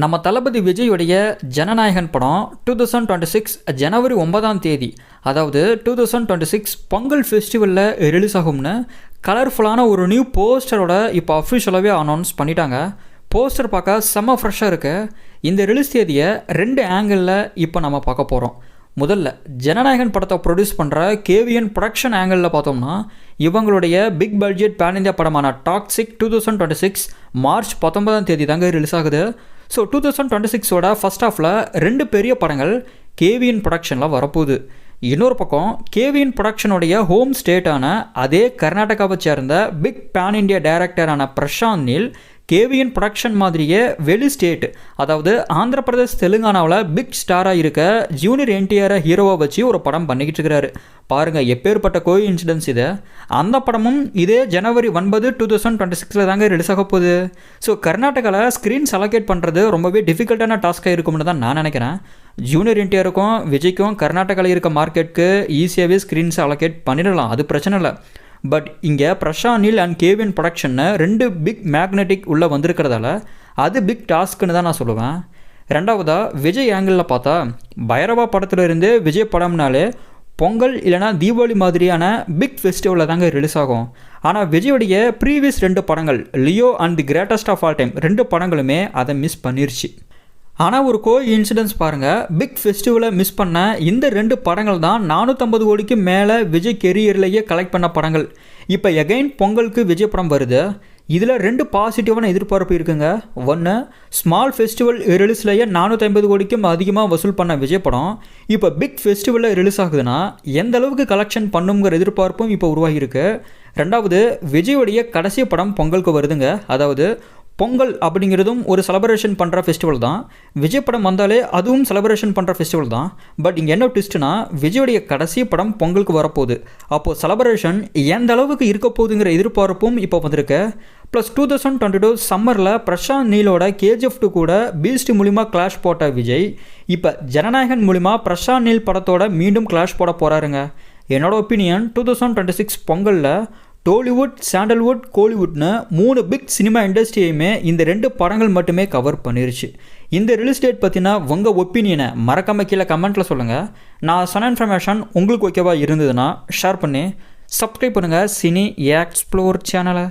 நம்ம தளபதி விஜயுடைய ஜனநாயகன் படம் டூ தௌசண்ட் டுவெண்ட்டி சிக்ஸ் ஜனவரி ஒன்பதாம் தேதி அதாவது two thousand twenty six Pongal ஃபெஸ்டிவலில் release ஆகும்னு கலர்ஃபுல்லான ஒரு நியூ போஸ்டரோட இப்போ அஃபிஷியலாகவே அனௌன்ஸ் பண்ணிட்டாங்க. போஸ்டர் பார்க்க செம்ம ஃப்ரெஷ்ஷாக இருக்குது இந்த ரிலீஸ் தேதியை ரெண்டு ஆங்கிளில் இப்போ நம்ம பார்க்க போகிறோம் முதல்ல ஜனநாயகன் படத்தை ப்ரொடியூஸ் பண்ணுற கேவிஎன் ப்ரொடக்ஷன் ஆங்கிளில் பார்த்தோம்னா இவங்களுடைய பிக் பட்ஜெட் பேன் இந்தியா படமான Toxic two thousand twenty six March பத்தொன்பதாம் தேதி தாங்க ரிலீஸ் ஆகுது. ஸோ டூ தௌசண்ட் டுவெண்ட்டி சிக்ஸோட ஃபஸ்ட் ஹாஃபில் ரெண்டு பெரிய படங்கள் கேவிஎன் ப்ரொடக்ஷனில் வரப்போகுது. இன்னொரு பக்கம் கேவிஎன் ப்ரொடக்ஷனுடைய ஹோம் ஸ்டேட்டான அதே கர்நாடகாவை சேர்ந்த பிக் பேன் இண்டியா டைரக்டரான பிரசாந்த் நீல் கேவிஎன் ப்ரொடக்ஷன் மாதிரியே வெளி ஸ்டேட் அதாவது ஆந்திர பிரதேஷ் தெலுங்கானாவில் பிக் ஸ்டாராக இருக்க ஜூனியர் என்டிஆரை ஹீரோவை வச்சு ஒரு படம் பண்ணிக்கிட்டு இருக்கிறாரு. பாருங்கள் எப்பேற்பட்ட கோயில் இன்சிடென்ஸ் இது. அந்த படமும் இதே ஜனவரி ஒன்பது டூ தௌசண்ட் டுவெண்ட்டி சிக்ஸில் தாங்க ரிலீஸ் ஆக போகுது. ஸோ கர்நாடகாவில் ஸ்க்ரீன்ஸ் அலோகேட் பண்ணுறது ரொம்பவே டிஃபிகல்ட்டான டாஸ்க்காக இருக்கும்னு தான் நான் நினைக்கிறேன். ஜூனியர் என்டிஆருக்கும் விஜய்க்கும் கர்நாடகாவில் இருக்க மார்க்கெட்டுக்கு ஈஸியாகவே ஸ்க்ரீன்ஸ் அலோகேட் பண்ணிடலாம். அது பிரச்சனை இல்லை. பட் இங்கே பிரஷானில் அண்ட் கேவின் ப்ரொடக்ஷன்னு ரெண்டு பிக் மேக்னெட்டிக் உள்ளே வந்திருக்கிறதால அது பிக் டாஸ்க்குன்னு தான் நான் சொல்லுவேன். ரெண்டாவதாக விஜய் ஆங்கிளில் பார்த்தா பைரவா படத்துலேருந்து விஜய் படம்னாலே பொங்கல் இல்லைனா தீபாவளி மாதிரியான பிக் ஃபெஸ்டிவலில் தாங்க ரிலீஸ் ஆகும். ஆனால் விஜயோடைய ப்ரீவியஸ் ரெண்டு படங்கள் Leo and the greatest of all time ரெண்டு படங்களுமே அதை மிஸ் பண்ணிருச்சு. ஆனால் ஒரு கோ இன்சிடென்ஸ் பாருங்கள் பிக் ஃபெஸ்டிவலை மிஸ் பண்ண இந்த ரெண்டு படங்கள் தான் நானூற்றம்பது கோடிக்கு மேலே விஜய் கெரியர்லேயே கலெக்ட் பண்ண படங்கள். இப்போ எகைன் பொங்கலுக்கு விஜய் படம் வருது. இதில் ரெண்டு பாசிட்டிவான எதிர்பார்ப்பு இருக்குங்க. ஒன்று ஸ்மால் ஃபெஸ்டிவல் ரிலீஸ்லேயே நானூற்றி ஐம்பது கோடிக்கும் அதிகமாக வசூல் பண்ண விஜய் படம். இப்போ பிக் ஃபெஸ்டிவலில் ரிலீஸ் ஆகுதுன்னா எந்த அளவுக்கு கலெக்ஷன் பண்ணுங்கிற எதிர்பார்ப்பும் இப்போ உருவாகியிருக்கு ரெண்டாவது விஜயோடைய கடைசி படம் பொங்கலுக்கு வருதுங்க. அதாவது பொங்கல் அப்படிங்கிறதும் ஒரு செலப்ரேஷன் பண்ணுற ஃபெஸ்டிவல் தான். விஜய் படம் வந்தாலே அதுவும் செலப்ரேஷன் பண்ணுற ஃபெஸ்டிவல் தான். பட் இங்கே என்ன ட்விஸ்ட்னா விஜயுடைய கடைசி படம் பொங்கலுக்கு வரப்போகுது. அப்போது செலப்ரேஷன் எந்த அளவுக்கு இருக்க போகுதுங்கிற எதிர்பார்ப்பும் இப்போ வந்திருக்கு. Plus two thousand twenty two சம்மரில் பிரசாந்த் நீலோட கேஜிஎஃப் டூ கூட பீஸ்ட் மூலிமா கிளாஷ் போட்ட விஜய். இப்போ ஜனநாயகன் மூலிமா பிரசாந்த் நீல் படத்தோட மீண்டும் கிளாஷ் போட போகிறாருங்க என்னோட opinion two thousand twenty six பொங்கலில் டோலிவுட் சாண்டல்வுட் கோலிவுட்னு மூணு பிக் சினிமா இண்டஸ்ட்ரியையுமே இந்த ரெண்டு படங்கள் மட்டுமே கவர் பண்ணிருச்சு. இந்த ரியல் எஸ்டேட் பற்றினா உங்கள் ஒப்பீனியனை மறக்காம கீழே கமெண்ட்டில் சொல்லுங்கள் நான் சொன்ன இன்ஃபர்மேஷன் உங்களுக்கு ஓகேவா இருந்ததுன்னா ஷேர் பண்ணி சப்ஸ்கிரைப் பண்ணுங்கள் சினி எக்ஸ்ப்ளோர் சேனலை